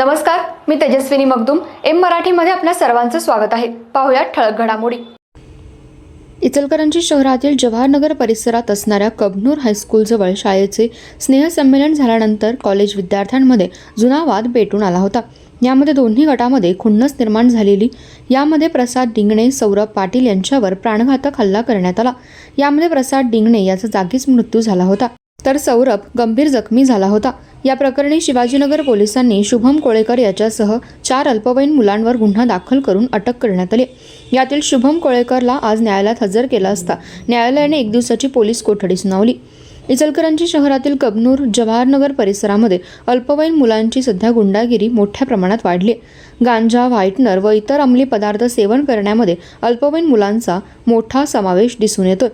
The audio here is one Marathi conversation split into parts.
नमस्कार मी तेजस्विनी मगदुम. एम मराठीमध्ये आपल्या सर्वांचं स्वागत आहे. पाहुयात ठळक घडामोडी. इचलकरंजी शहरातील जवाहरनगर परिसरात असणाऱ्या कबनूर हायस्कूलजवळ शाळेचे स्नेहसंमेलन झाल्यानंतर कॉलेज विद्यार्थ्यांमध्ये जुना वाद पेटून आला होता. यामध्ये दोन्ही गटामध्ये खुन्नस निर्माण झालेली यामध्ये प्रसाद डिंगणे सौरभ पाटील यांच्यावर प्राणघातक हल्ला करण्यात आला. यामध्ये प्रसाद डिंगणे याचा जागीच मृत्यू झाला होता. तर सौरभ गंभीर जखमी झाला होता. या प्रकरणी शिवाजीनगर पोलिसांनी शुभम कोळेकर याच्यासह चार अल्पवयीन मुलांवर गुन्हा दाखल करून अटक करण्यात आली. यातील शुभम कोळेकरला आज न्यायालयात हजर केला असता न्यायालयाने एक दिवसाची पोलीस कोठडी सुनावली. इचलकरंजी शहरातील कबनूर जवाहरनगर परिसरामध्ये अल्पवयीन मुलांची सध्या गुंडागिरी मोठ्या प्रमाणात वाढली. गांजा व्हाईटनर व इतर अंमली पदार्थ सेवन करण्यामध्ये अल्पवयीन मुलांचा मोठा समावेश दिसून येतोय.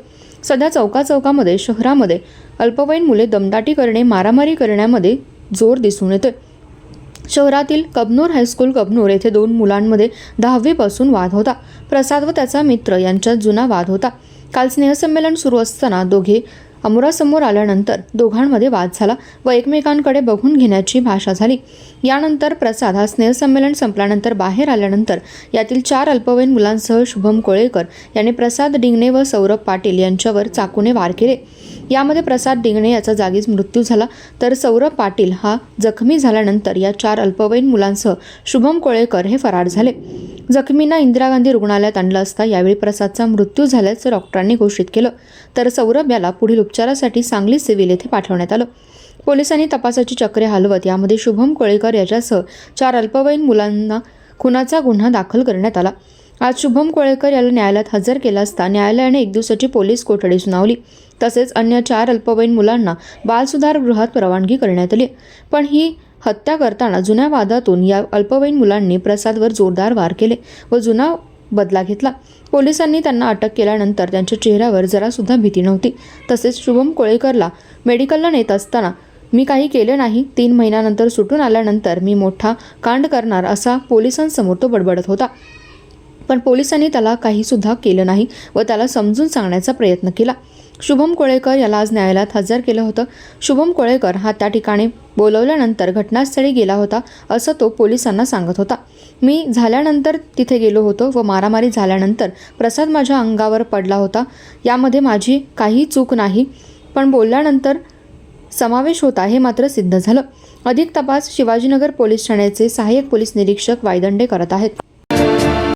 सध्या चौका चौकामध्ये शहरामध्ये अल्पवयीन मुले दमदाटी करणे मारामारी करण्यामध्ये जोर दिसून येतोय. शहरातील कबनूर हायस्कूल कबनूर येथे दोन मुलांमध्ये दहावीपासून वाद होता. प्रसाद व त्याचा मित्र यांच्यात जुना वाद होता. काल स्नेहसंमेलन सुरू असताना दोघे अमुरासमोर आल्यानंतर दोघांमध्ये वाद झाला व एकमेकांकडे बघून घेण्याची भाषा झाली. यानंतर प्रसाद हा स्नेहसंमेलन संपल्यानंतर बाहेर आल्यानंतर यातील चार अल्पवयीन मुलांसह शुभम कोळेकर यांनी प्रसाद डिंगणे व सौरभ पाटील यांच्यावर चाकूने वार केले. यामध्ये प्रसाद डिंगणे याचा जागीच मृत्यू झाला. तर सौरभ पाटील हा जखमी झाल्यानंतर या चार अल्पवयीन मुलांसह शुभम कोळेकर हे फरार झाले. जखमींना इंदिरा गांधी रुग्णालयात आणलं असता यावेळी प्रसादचा मृत्यू झाल्याचं डॉक्टरांनी घोषित केलं. तर सौरभ याला पुढील उपचारासाठी सांगली सिव्हिल येथे पाठवण्यात आलं. पोलिसांनी तपासाची चक्रे हलवत यामध्ये शुभम कोळेकर याच्यासह चार अल्पवयीन मुलांना खुनाचा गुन्हा दाखल करण्यात आला. आज शुभम कोळेकर याला न्यायालयात हजर केला असता न्यायालयाने एक दिवसाची पोलीस कोठडी सुनावली. तसेच अन्य चार अल्पवयीन मुलांना बालसुधार गृहात परवानगी करण्यात आली. पण ही हत्या करताना जुन्या वादातून या अल्पवयीन मुलांनी प्रसादवर जोरदार वार केले व जुना बदला घेतला. पोलिसांनी त्यांना अटक केल्यानंतर त्यांच्या चेहऱ्यावर जरासुद्धा भीती नव्हती. तसेच शुभम कोळेकरला मेडिकलला नेत असताना मी काही केले नाही. तीन महिन्यानंतर सुटून आल्यानंतर मी मोठा कांड करणार असा पोलिसांसमोर तो बडबडत होता. पण पोलिसांनी त्याला काहीसुद्धा केलं नाही व त्याला समजून सांगण्याचा प्रयत्न केला. शुभम कोळेकर याला आज न्यायालयात हजर केलं होतं. शुभम कोळेकर हा त्या ठिकाणी बोलवल्यानंतर घटनास्थळी गेला होता असं तो पोलिसांना सांगत होता. मी झाल्यानंतर तिथे गेलो होतो व मारामारी झाल्यानंतर प्रसाद माझ्या अंगावर पडला होता. यामध्ये माझी काही चूक नाही पण बोलल्यानंतर समावेश होता हे मात्र सिद्ध झालं. अधिक तपास शिवाजीनगर पोलीस ठाण्याचे सहाय्यक पोलीस निरीक्षक वायदंडे करत आहेत.